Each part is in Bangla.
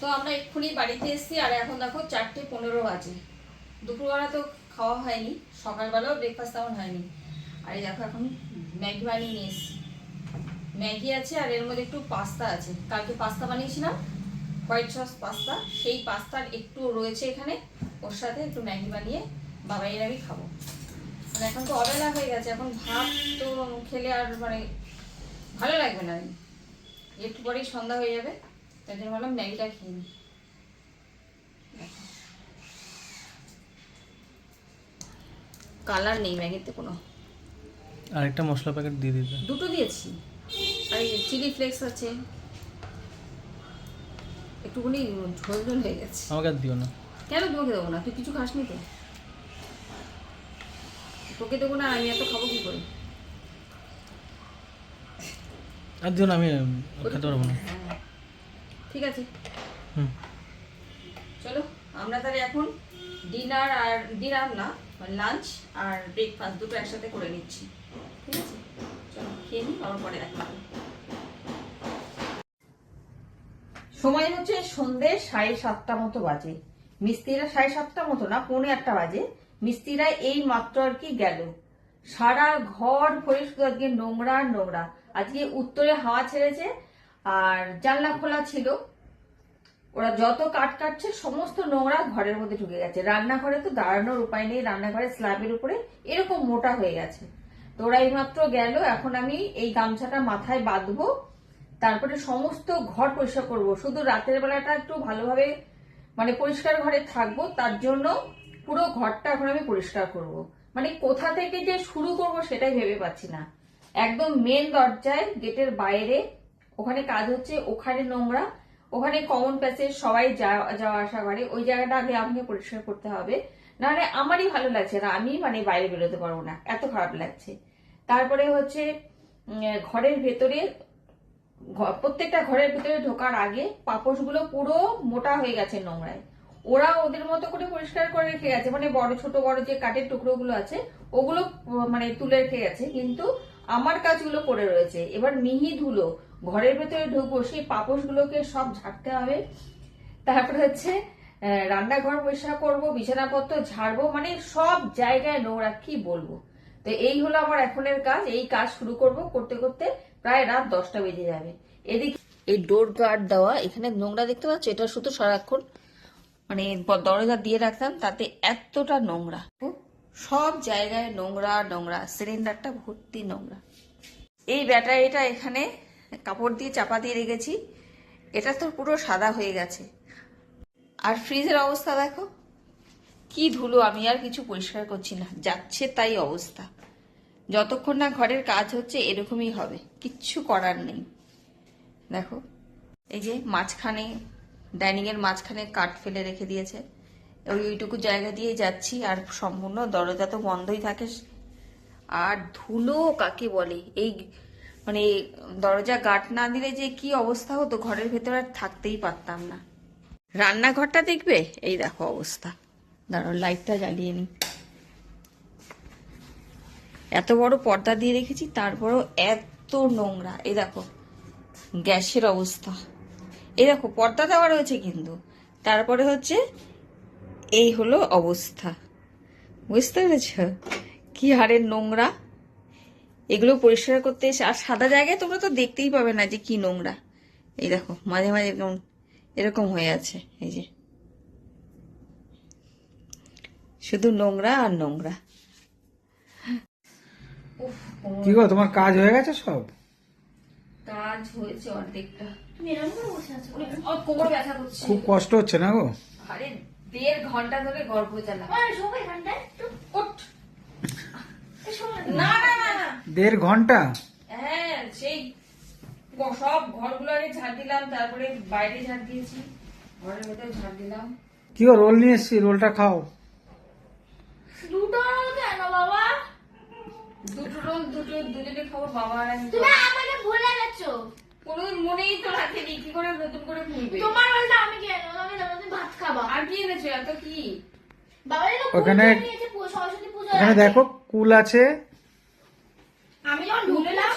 তো আমরা এক্ষুনি বাড়িতে এসেছি আর এখন দেখো চারটে পনেরো বাজে। দুপুরবেলা তো খাওয়া হয়নি, সকালবেলাও ব্রেকফাস্ট তেমন হয়নি। আর এই দেখো এখন ম্যাগি বানিয়ে নিয়ে এসেছি। ম্যাগি আছে আর এর মধ্যে একটু পাস্তা আছে। কালকে পাস্তা বানিয়েছিলাম, হোয়াইট সস পাস্তা। সেই পাস্তার একটু রয়েছে এখানে, ওর সাথে একটু ম্যাগি বানিয়ে বাবাইয়ের আমি খাব। মানে এখন তো অবেলা হয়ে গেছে, এখন ভাত তো খেলে আর মানে ভালো লাগবে না। একটু পরেই সন্ধ্যা হয়ে যাবে। তাই জন্য ভাবলাম ম্যাগিটা খেয়ে নিই কালার নেই ম্যাগিতে কোনো। আরেকটা মশলা প্যাকেট দিয়ে দিতে। দুটো দিয়েছি। আর এই চিলি ফ্লেক্স আছে। একটুখানি ঝোল ঝোল হয়ে গেছে। আমাকে আর দিও না। কেন তোমাকে দেবো না? তুই কিছু খাসনি তো? তোকে দেবো না আমি এত খাব কি করে? আর দিও না আমি খেতে পারব না। হ্যাঁ। ঠিক আছে? চলো আমরা তাহলে এখন ডিনার আর ডিনার না লাঞ্চ আর ব্রেকফাস্ট দুটো একসাথে করে নিচ্ছি। ঠিক আছে? চলো খেয়ে নিই আবার পরে দেখা সময় হচ্ছে সন্ধে সাড়ে সাতটা মতো বাজে। মিস্ত্রিরা সাড়ে সাতটা মতো না পৌনে একটা বাজে। মিস্ত্রিরা এই মাত্র আর কি গেল। সারা ঘর ভরে শুধু আজকে নোংরা আর নোংরা। আজকে উত্তরে হাওয়া ছেড়েছে আর জানলা খোলা ছিল। ওরা যত কাঠ কাটছে, সমস্ত নোংরা ঘরের মধ্যে ঢুকে গেছে। রান্নাঘরে তো দাঁড়ানোর উপায় নেই রান্নাঘরে স্ল্যাবের উপরে এরকম মোটা হয়ে গেছে। তো ওরা এইমাত্র গেল, এখন আমি এই গামছাটা মাথায় বাঁধবো, তারপরে সমস্ত ঘর পরিষ্কার করব। শুধু রাতের বেলাটা একটু ভালোভাবে মানে পরিষ্কার ঘরে থাকব, তার জন্য পুরো ঘরটা এখন আমি পরিষ্কার করব। মানে কোথা থেকে যে শুরু করব সেটাই ভেবে পাচ্ছি না। একদম মেন দরজায় গেটের বাইরে ওখানে কাজ হচ্ছে, ওখানে নোংরা, ওখানে কমন প্যাসেজ সবাই যাওয়া আসা করে, ওই জায়গাটা আগে আমাকে পরিষ্কার করতে হবে। নাহলে আমারই ভালো লাগছে না, আমি মানে বাইরে বেরোতে পারব না, এত খারাপ লাগছে। তারপরে হচ্ছে ঘরের ভেতরে প্রত্যেকটা ঘরের ভেতরে ঢোকার আগে পাপোশগুলো পুরো মোটা হয়ে গেছে নোংরায়। ওরা ওদের মতো করে পরিষ্কার করে রেখে গেছে মানে বড়, ছোট, বড় যে কাঠের টুকরোগুলো আছে, ওগুলো মানে তুলে রেখে গেছে, কিন্তু আমার কাজগুলো পড়ে রয়েছে। এবার মিহি ধুলো ঘরের ভেতরে ঢুকবো, সেই পাপোশগুলোকে সব ঝাড়তে হবে। তারপরে হচ্ছে রান্নাঘর পরিষ্কার করব, বিছানাপত্র ঝাড়বো মানে সব জায়গায় নোংরা, কি বলব? তো এই হলো আমার এখনের কাজ, এই কাজ শুরু করব, করতে করতে প্রায় রাত দশটা বেজে যাবে। এদিকে এই ডোর গার্ড দেওয়া, এখানে নোংরা দেখতে পাচ্ছ, এটা শুধু সারাক্ষণ মানে দরজা দিয়ে রাখতাম, তাতে এতটা নোংরা। সব জায়গায় নোংরা নোংরা, সিলিন্ডারটা ভর্তি নোংরা। এই ব্যাটারিটা এখানে কাপড় দিয়ে চাপা দিয়ে রেখেছি। এটা তো পুরো সাদা হয়ে গেছে। আর ফ্রিজের অবস্থা দেখো। কি ধুলো, আমি আর কিছু পরিষ্কার করছি না। যাচ্ছে তাই অবস্থা। যতক্ষণ না ঘরের কাজ হচ্ছে, এরকমই হবে। কিচ্ছু করার নেই। দেখো, এই যে মাঝখানে, ডাইনিং এর মাঝখানে কাঠ ফেলে রেখে দিয়েছে। ওই ওইটুকু জায়গা দিয়ে যাচ্ছি, আর সম্পূর্ণ দরজা তো বন্ধই থাকে। আর ধুলো কাকে বলে? এই মানে দরজা গাট না দিলে যে কি অবস্থা হতো? ঘরের ভেতরে আর থাকতেই পারতাম না। রান্নাঘরটা দেখবে? এই দেখো অবস্থা। দাঁড়াও লাইটটা জ্বালিয়ে নি এত বড় পর্দা দিয়ে রেখেছি, তারপরেও এত নোংরা। এই দেখো, গ্যাসের অবস্থা। এই দেখো, পর্দা দেওয়া রয়েছে কিন্তু। তারপরে হচ্ছে, এই হলো অবস্থা। বুঝতে পেরেছ? কি হারে নোংরা। এগুলো পরিষ্কার করতে এসে আর সাদা জায়গায় তোমরা তো দেখতেই পাবে না যে কি নোংরা। এই দেখো মাঝে মাঝে এরকম এরকম হয়ে আছে এই যে। শুধু নোংরা আর নোংরা। কি গো তোমার কাজ হয়ে গেছে সব? কাজ হয়েছে অর্ধেকটা। তুমি এরকম করে বসে আছো কোমর ব্যথা করছে। খুব কষ্ট হচ্ছে না গো? আরে দেড় ঘণ্টা ধরে গল্প চালা সবাই না দেড় ঘণ্টা? হ্যাঁ সেই সব ঘরগুলো আগে ঝাড় দিলাম তারপরে বাইরে ঝাড় দিয়েছি। ঘরের ভেতরে ঝাড় দিলাম। কি গো রোল নিয়ে এসছি রোলটা খাও। দুটো রোল কেন বাবা? দুটো রোল দুটো দুজনে খাব বাবা আর আমি। তুমি আমাকে ভুলে গেছো। কোনোদিন মনেই তো রাখেনি কি করে নতুন করে ভুলবে? তোমার রোলটা আমি কেন আমি জানো তুমি ভাত খাবা। আর কি এনেছো এত কি? বাবা এটা ওখানে- সরস্বতী পুজো ওখানে দেখো কুল আছে আমি যখন ঢুকলাম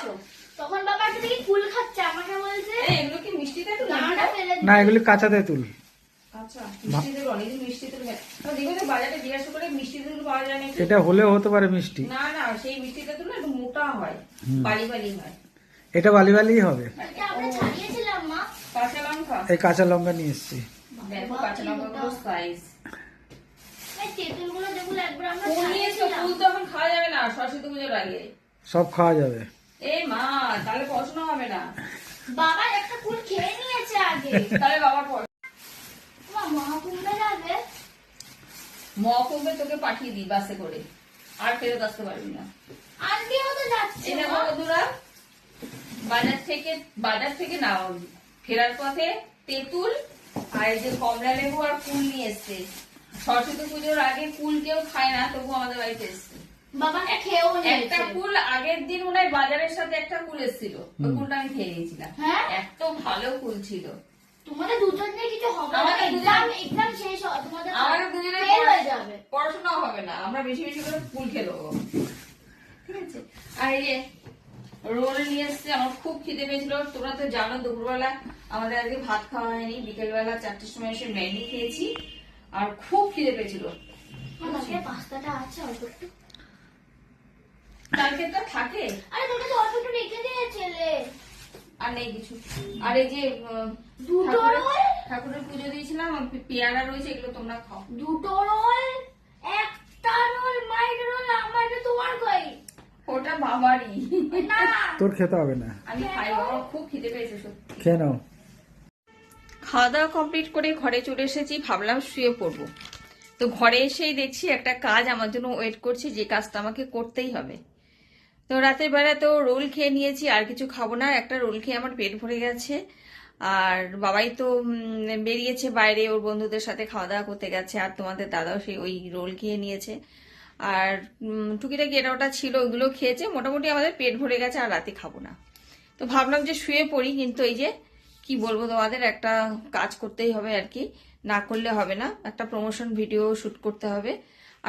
তখন বাবা একটা থেকে কুল খাচ্ছে? আমাকে বলছে এই, এগুলো কি মিষ্টি থাকে না জলটা ফেলে না এগুলি কাঁচা তেঁতুল আচ্ছা এটা হলেও হতে পারে মিষ্টি। না না সেই মিষ্টি তেল একটু মোটা হয় বালি বালি হয়। এটা বালি বালিই হবে। এই কাঁচা লঙ্কা নিয়ে এসছি। কাঁচা লঙ্কাগুলো সাইজ এই তেঁতুলগুলো যেগুলো একবার আমরা ফুল ফুল তো এখন খাওয়া যাবে না সরস্বতী পুজোর আগে। সব খাওয়া যাবে। এ মা তাহলে পড়াশোনা হবে না। বাবা একটা ফুল খেয়ে নিয়েছে আগে। তাহলে বাবার পড়া মা মহাকুম্ভে যাবে? তোকে পাঠিয়ে দিই বাসে করে। আর ফেরত আসতে পারবি না। আন্টিও তো যাচ্ছে। বন্ধুরা বাজার থেকে বাজার থেকে না ফেরার পথে তেঁতুল আর এই যে কমলা লেবু আর কুল নিয়ে এসছে। সরস্বতী পুজোর আগে কুল কেউ খায় না তবু আমাদের বাড়িতে এসছে। বাবা খেয়েও একটা কুল আগের দিন মনে হয় বাজারের সাথে একটা কুল এসেছিল। ওই কুলটা আমি খেয়ে নিয়েছিলাম। হ্যাঁ? এত ভালো কুল ছিল। তোমাদের দুজন কিছু হবে না। এক্সাম এক্সাম শেষ হবে তোমাদের দুজনের হয়ে যাবে। পড়াশোনাও হবে না। আমরা বেশি বেশি করে কুল খেলো ঠিক আছে? আর এই যে রোল নিয়ে এসছে আমার খুব খিদে পেয়েছিল। তোমরা তো জানো দুপুরবেলা আমাদের আজকে ভাত খাওয়া হয়নি। বিকেলবেলা চারটের সময় এসে ম্যাগি খেয়েছি। আর খুব খিদে পেয়েছিল। পাস্তাটা আছে অল্প একটু। কালকে তো থাকে? আরে তোকে তো অল্প একটু রেখে দিয়েছিলে আর নেই কিছু। আর এই যে দুটো ঠাকুরের- রোল? ঠাকুরের পুজো দিয়েছিলাম পেয়ারা রয়েছে এগুলো তোমরা খাও। দুটো রোল? একটা রোল মাইড রোল আমার তোমার কই? ওটা বাবারই না। তোর খেতে হবে না। আমি খাই খুব খিদে পেয়েছে সত্যি। খেয়ে নাও। খাওয়া দাওয়া কমপ্লিট করে ঘরে চলে এসেছি ভাবলাম শুয়ে পড়ব। তো ঘরে এসেই দেখছি একটা কাজ আমার জন্য ওয়েট করছে যে কাজটা আমাকে করতেই হবে। তো রাতের বেলা তো রোল খেয়ে নিয়েছি, আর কিছু খাব না। একটা রোল খেয়ে আমার পেট ভরে গেছে। আর বাবাই তো বেরিয়েছে বাইরে, ওর বন্ধুদের সাথে খাওয়া দাওয়া করতে গেছে, আর তোমাদের দাদাও সেই ওই রোল খেয়ে নিয়েছে। আর টুকিটাকি এটা ওটা ছিল ওইগুলো খেয়েছে, মোটামুটি আমাদের পেট ভরে গেছে, আর রাতে খাব না। তো ভাবলাম যে শুয়ে পড়ি, কিন্তু এই যে, কি বলব তোমাদের, একটা কাজ করতেই হবে আর কি। না করলে হবে না, একটা প্রমোশন ভিডিও শুট করতে হবে।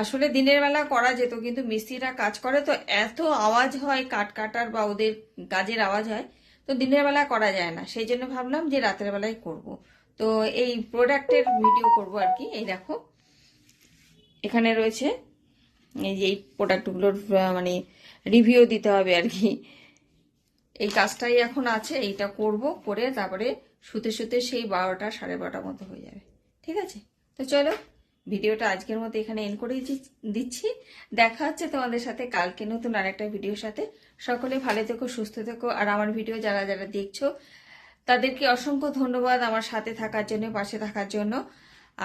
আসলে দিনের বেলা করা যেত, কিন্তু মিস্ত্রিরা কাজ করে, তো এত আওয়াজ হয় কাট কাটার বা ওদের কাজের আওয়াজ হয়, তো দিনের বেলা করা যায় না। সেই জন্য ভাবলাম যে রাতের বেলায় করব। তো এই প্রোডাক্টের ভিডিও করব আর কি, এই দেখো। এখানে রয়েছে, এই যে এই প্রোডাক্টগুলোর মানে রিভিউ দিতে হবে আর কি। এই কাজটাই এখন আছে, এইটা করব করে তারপরে শুতে শুতে সেই বারোটা সাড়ে বারোটার মতো হয়ে যাবে। ঠিক আছে? তো চলো ভিডিওটা আজকের মতো এখানে এন্ড করে দিচ্ছি- দেখা হচ্ছে তোমাদের সাথে কালকে নতুন আরেকটা ভিডিওর সাথে। সকলে ভালো থেকো সুস্থ থেকো। আর আমার ভিডিও যারা যারা দেখছ তাদেরকে অসংখ্য ধন্যবাদ আমার সাথে থাকার জন্য পাশে থাকার জন্য।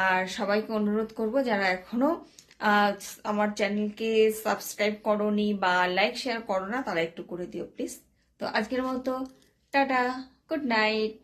আর সবাইকে অনুরোধ করব যারা এখনও আহ, আমার চ্যানেলকে সাবস্ক্রাইব করনি বা লাইক শেয়ার করো না তারা একটু করে দিও প্লিজ। তো আজকের মতো টাটা গুড নাইট।